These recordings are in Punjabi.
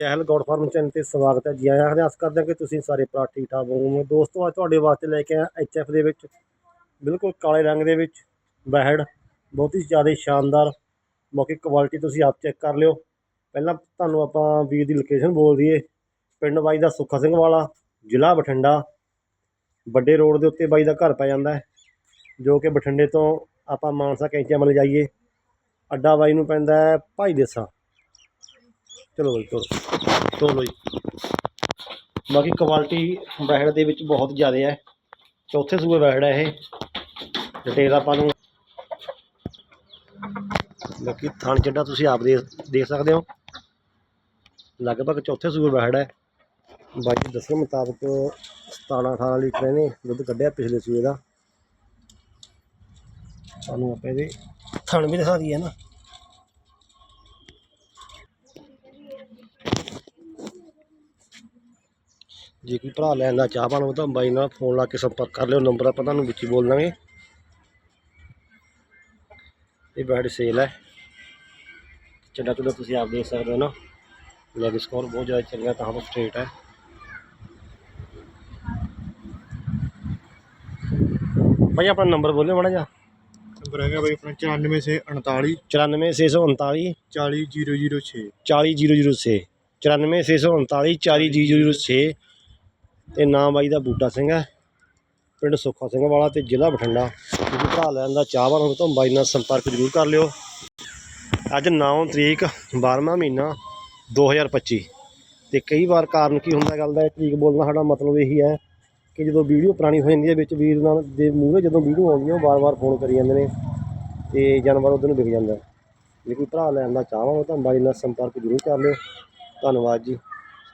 ਚਹਿਲ ਗੌਡ ਫਾਰਮ ਚੈਨਲ ਤੇ ਸਵਾਗਤ ਹੈ। ਜੀ, ਆਇਆਂ ਹਾਂ ਕਰਦੇ ਹਾਂ ਕਿ ਤੁਸੀਂ ਸਾਰੇ ਭਰਾ ਠੀਕ ਠਾਕ ਹੋਵੋਗੇ ਦੋਸਤੋ, ਅੱਜ ਤੁਹਾਡੇ ਵਾਸਤੇ ਲੈ ਕੇ ਆਇਆ ਐਚ ਐਫ ਦੇ ਵਿੱਚ, ਬਿਲਕੁਲ ਕਾਲੇ ਰੰਗ ਦੇ ਵਿੱਚ ਬੈਹੜ। ਬਹੁਤ ਹੀ ਜ਼ਿਆਦਾ ਸ਼ਾਨਦਾਰ। ਮੌਕੇ ਕੁਆਲਿਟੀ ਤੁਸੀਂ ਆਪ ਚੈੱਕ ਕਰ ਲਿਓ। ਪਹਿਲਾਂ ਤੁਹਾਨੂੰ ਆਪਾਂ ਵੀਰ ਦੀ ਲੋਕੇਸ਼ਨ ਬੋਲ ਦਈਏ। ਪਿੰਡ ਬਾਈ ਦਾ ਸੁੱਖਾ ਸਿੰਘ ਵਾਲਾ, ਜ਼ਿਲ੍ਹਾ ਬਠਿੰਡਾ। ਵੱਡੇ ਰੋਡ ਦੇ ਉੱਤੇ ਬਾਈ ਦਾ ਘਰ ਪੈ ਜਾਂਦਾ ਹੈ, ਜੋ ਕਿ ਬਠਿੰਡੇ ਤੋਂ ਆਪਾਂ ਮਾਨਸਾ ਕੈਂਚੀਆਂ ਵੱਲ ਜਾਈਏ। ਅੱਡਾ ਬਾਈ ਨੂੰ ਪੈਂਦਾ ਹੈ ਭਾਈ ਦੇਸਾ। ਚਲੋ ਬਾਈ ਤੋਰੋ ਤੋਲੋ ਜੀ ਬਾਕੀ ਕੁਆਲਿਟੀ ਬੈਹੜ ਦੇ ਵਿੱਚ ਬਹੁਤ ਜ਼ਿਆਦਾ ਹੈ। ਚੌਥੇ ਸੂਏ ਬੈਹੜ ਹੈ ਇਹ। ਡਿਟੇਲ ਆਪਾਂ ਨੂੰ ਬਾਕੀ ਥਣ ਚੱਡਾ ਤੁਸੀਂ ਆਪ ਦੇ ਦੇਖ ਸਕਦੇ ਹੋ। ਲਗਭਗ ਚੌਥੇ ਸੂਏ ਬੈਹੜ ਹੈ। ਬਾਈ ਦੇ ਦੱਸਣ ਮੁਤਾਬਕ 17 18 ਲੀਟਰ ਇਹਨੇ ਦੁੱਧ ਕੱਢਿਆ ਪਿਛਲੇ ਸੂਏ ਦਾ। ਤੁਹਾਨੂੰ ਆਪਾਂ ਇਹਦੇ ਥਣ ਵੀ ਦਿਖਾ ਦਈਏ ਨਾ। ਜੇ ਕੋਈ ਭਰਾ ਲੈਣ ਦਾ ਚਾਹਵਾਨ ਹੋ ਤਾਂ ਬਾਈ ਨਾਲ ਫੋਨ ਲਾ ਕੇ ਸੰਪਰਕ ਕਰ ਲਿਓ ਨੰਬਰ ਆਪਾਂ ਤੁਹਾਨੂੰ ਵਿੱਚ ਹੀ ਬੋਲ ਦਾਂਗੇ। ਇਹ ਬੈਡ ਸੇਲ ਹੈ। ਚੱਡਾ ਚੁੱਡਾ ਤੁਸੀਂ ਆਪ ਦੇਖ ਸਕਦੇ ਹੋ ਨਾ। ਲੈਗ ਸਕੋਰ ਬਹੁਤ ਜ਼ਿਆਦਾ ਚੰਗਾ ਤਾਂ ਉਹ ਸਟ੍ਰੇਟ ਹੈ। ਭਾਈ ਆਪਣਾ ਨੰਬਰ ਬੋਲਿਓ ਮਾੜਾ ਜਿਹਾ। ਨੰਬਰ ਹੈਗਾ ਬਾਈ ਆਪਣਾ 94 ਸੇ 48 94639 40006 40006 94639 40006 ਤੇ ਨਾਮ ਬਾਈ ਦਾ ਬੂਟਾ ਸਿੰਘ ਹੈ। ਪਿੰਡ ਸੁੱਖਾ ਸਿੰਘ ਵਾਲਾ ਤੇ ਜ਼ਿਲ੍ਹਾ ਬਠਿੰਡਾ। ਜੇ ਭਰਾ ਲੈਣ ਦਾ ਚਾਹਵਾਨ ਹੋਵੇ ਤਾਂ ਬਾਈ ਨਾਲ ਸੰਪਰਕ ਜ਼ਰੂਰ ਕਰ ਲਿਓ। ਅੱਜ 9 ਤਰੀਕ 12ਵਾਂ ਮਹੀਨਾ 2025 ਤੇ ਕਈ ਵਾਰ ਕਾਰਨ ਕੀ ਹੁੰਦਾ, ਗੱਲ ਦਾ ਇਹ ਤਰੀਕ ਬੋਲਣਾ ਸਾਡਾ ਮਤਲਬ ਇਹੀ ਹੈ ਕਿ ਜਦੋਂ ਵੀਡੀਓ ਪੁਰਾਣੀ ਹੋ ਜਾਂਦੀ ਹੈ, ਵਿੱਚ ਵੀਰ ਨਾਲ ਦੇ ਮੂਹਰੇ ਜਦੋਂ ਵੀਡੀਓ ਆਉਂਦੀ ਹੈ, ਉਹ ਵਾਰ-ਵਾਰ ਫੋਨ ਕਰੀ ਜਾਂਦੇ ਨੇ ਤੇ ਜਾਨਵਰ ਉਹਦੇ ਨੂੰ ਵਿਕ ਜਾਂਦਾ ਜੇ ਕੋਈ ਭਰਾ ਲੈਣ ਦਾ ਚਾਹਵਾਂ ਹੋਵੇ ਤਾਂ ਬਾਈ ਨਾਲ ਸੰਪਰਕ ਜ਼ਰੂਰ ਕਰ ਲਿਓ। ਧੰਨਵਾਦ ਜੀ,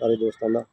ਸਾਰੇ ਦੋਸਤਾਂ ਦਾ।